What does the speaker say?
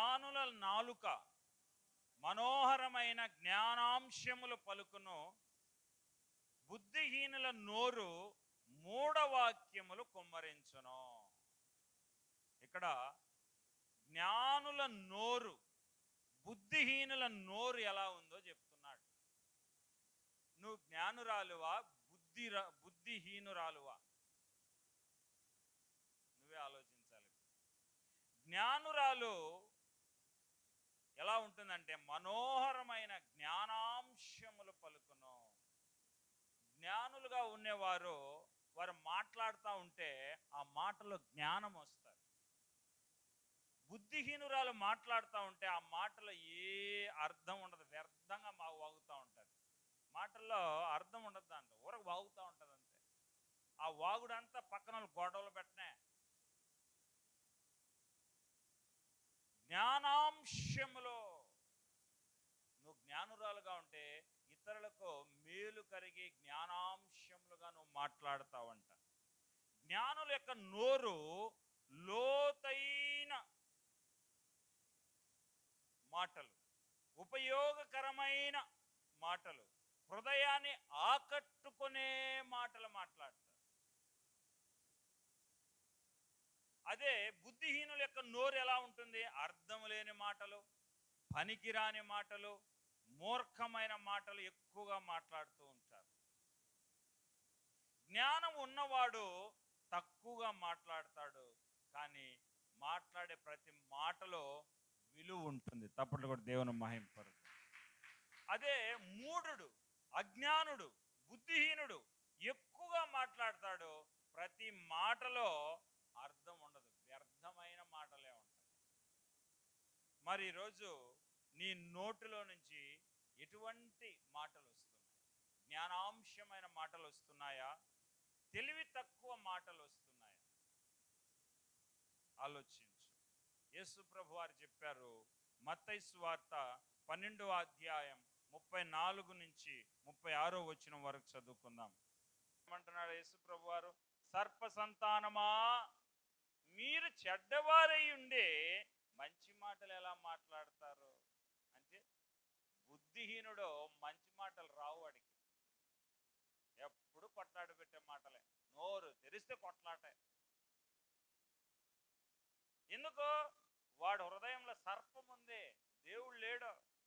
జ్ఞానుల నాలుక మనోహరమైన జ్ఞానాంశములు పలుకును. బుద్ధిహీనుల నోరు మూఢవాక్యములు కుమ్మరించును. ఇక్కడ జ్ఞానుల నోరు బుద్ధిహీనుల నోరు ఎలా ఉందో చెప్తున్నాడు. నువ్వు జ్ఞానురాలువా బుద్ధి బుద్ధిహీనురాలువా? నువ్వే ఆలోచించాలి. జ్ఞానురాలు ఉంటుందంటే మనోహరమైన జ్ఞానాంశములు పలుకును. జ్ఞానులుగా ఉండేవారు వారు మాట్లాడుతూ ఉంటే ఆ మాటలో జ్ఞానం వస్తారు బుద్ధిహీనురాలు మాట్లాడుతూ ఉంటే ఆ మాటలో ఏ అర్థం ఉండదు వ్యర్థంగా మా వాగుతూ ఉంటుంది. మాటల్లో అర్థం ఉండదు దాంట్లో ఊరకు వాగుతూ ఉంటుంది అంతే. ఆ వాగుడంతా పక్కన గొడవలు పెట్టనే. జ్ఞానాంశములో నువ్వు జ్ఞానురాలుగా ఉంటే ఇతరులకు మేలు కరిగి జ్ఞానాంశములుగా నువ్వు మాట్లాడతావంట. జ్ఞానుల యొక్క నోరు లోతైన మాటలు ఉపయోగకరమైన మాటలు హృదయాన్ని ఆకట్టుకునే మాటలు మాట్లాడతారు. అదే బుద్ధిహీనుల యొక్క నోరు ఎలా ఉంటుంది? అర్థం లేని మాటలు పనికిరాని మాటలు మూర్ఖమైన మాటలు ఎక్కువగా మాట్లాడుతూ ఉంటారు. జ్ఞానం ఉన్నవాడు తక్కువగా మాట్లాడతాడు కానీ మాట్లాడే ప్రతి మాటలో విలువ ఉంటుంది. తప్పట్లు కూడా దేవుని మహింపరు అదే మూఢుడు అజ్ఞానుడు బుద్ధిహీనుడు ఎక్కువగా మాట్లాడతాడు. ప్రతి మాటలో అర్థం ఉండదు. వ్యర్థమైన మాటలే ఉంటాయి. మరి ఈరోజు నీ నోటిలో నుంచి ఎటువంటి మాటలు వస్తున్నాయి? జ్ఞానాంశమైన మాటలు వస్తున్నాయా? తెలివి తక్కువ మాటలు వస్తున్నాయా? ఆలోచించు. యేసు ప్రభు వారు చెప్పారు మత్తైసు వార్త పన్నెండవ అధ్యాయం ముప్పై నాలుగు నుంచి ముప్పై ఆరో వచ్చిన వరకు చదువుకుందాం. ఏమంటున్నాడు యేసు ప్రభు వారు సర్ప సంతానమా? మీరు చెడ్డవారై ఉండే మంచి మాటలు ఎలా మాట్లాడతారు? భక్తిహీనుడు మంచి మాటలు రావు వాడికి ఎప్పుడు కొట్లాడి పెట్టే మాటలే. నోరు తెరిస్తే కొట్లాటే. ఎందుకు వాడు హృదయంలో సర్పం ఉంది. దేవుడు లేడు.